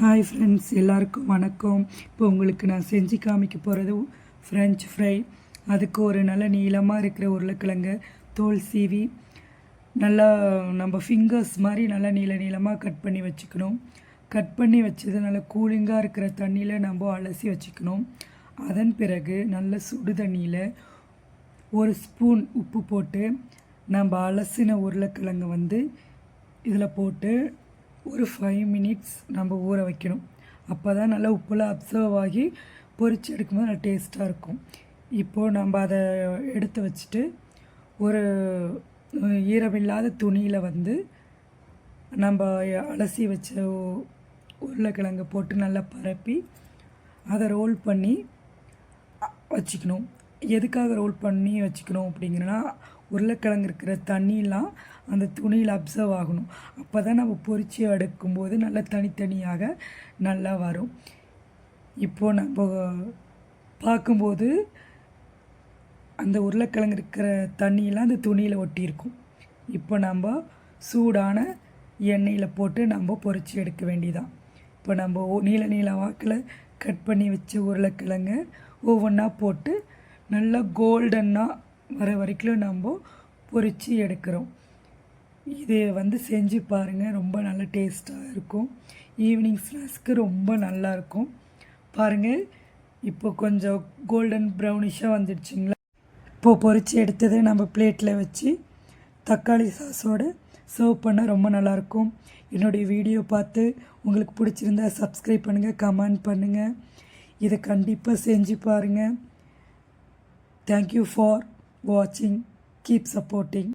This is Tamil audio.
ஹாய் ஃப்ரெண்ட்ஸ் எல்லாருக்கும் வணக்கம். இப்போ உங்களுக்கு நான் செஞ்சு காமிக்க போகிறது ஃப்ரெஞ்ச் ஃப்ரை அதுக்கு ஒரு நல்ல நீளமாக இருக்கிற உருளைக்கிழங்கு தோல் சீவி நல்லா நம்ம ஃபிங்கர்ஸ் மாதிரி நல்லா நீள நீளமாக கட் பண்ணி வச்சுக்கணும். கட் பண்ணி வச்சது நல்லா கூலிங்காக இருக்கிற தண்ணியில் நம்ம அலசி வச்சுக்கணும். அதன் பிறகு நல்ல சுடு தண்ணியில் ஒரு ஸ்பூன் உப்பு போட்டு நம்ம அலசின உருளைக்கிழங்கு வந்து இதில் போட்டு ஒரு ஃபைவ் மினிட்ஸ் நம்ம ஊற வைக்கணும். அப்போ தான் நல்லா உப்புலாம் அப்சர்வ் ஆகி பொறிச்சு எடுக்கும்போது நல்லா டேஸ்ட்டாக இருக்கும். இப்போது நம்ம அதை எடுத்து வச்சுட்டு ஒரு ஈரமில்லாத துணியில் வந்து நம்ம அலசி வச்ச உருளைக்கிழங்கு போட்டு நல்லா பரப்பி அதை ரோல் பண்ணி வச்சுக்கணும். எதுக்காக ரோல் பண்ணி வச்சுக்கணும் அப்படிங்கிறனா உருளைக்கிழங்கு இருக்கிற தண்ணியெலாம் அந்த துணியில் அப்சர்வ் ஆகணும். அப்போ தான் நம்ம பொரிச்சு எடுக்கும்போது நல்லா தனித்தனியாக நல்லா வரும். இப்போது நம்ம பார்க்கும்போது அந்த உருளைக்கிழங்கு இருக்கிற தண்ணியெலாம் அந்த துணியில் ஒட்டியிருக்கும். இப்போ நம்ம சூடான எண்ணெயில் போட்டு நம்ம பொரிச்சு எடுக்க வேண்டியதான் இப்போ நம்ம நீள நீள வாக்கில் கட் பண்ணி வச்ச உருளைக்கிழங்க ஒவ்வொன்றா போட்டு நல்லா கோல்டன்னாக வர வரைக்கும் நம்ம பொறிச்சு எடுக்கிறோம். இது வந்து செஞ்சு பாருங்கள் ரொம்ப நல்ல டேஸ்ட்டாக இருக்கும். ஈவினிங் ஸ்நாக்ஸ்க்கு ரொம்ப நல்லாயிருக்கும் பாருங்கள் இப்போ கொஞ்சம் கோல்டன் ப்ரௌனிஷாக வந்துடுச்சுங்களா? இப்போது பொறிச்சு எடுத்ததை நம்ம பிளேட்டில் வச்சு தக்காளி சாஸோடு சர்வ் பண்ண ரொம்ப நல்லாயிருக்கும் என்னுடைய வீடியோ பார்த்து உங்களுக்கு பிடிச்சிருந்தா சப்ஸ்கிரைப் பண்ணுங்கள் கமெண்ட் பண்ணுங்கள் இதை கண்டிப்பாக செஞ்சு பாருங்கள் Thank you for watching. Keep supporting.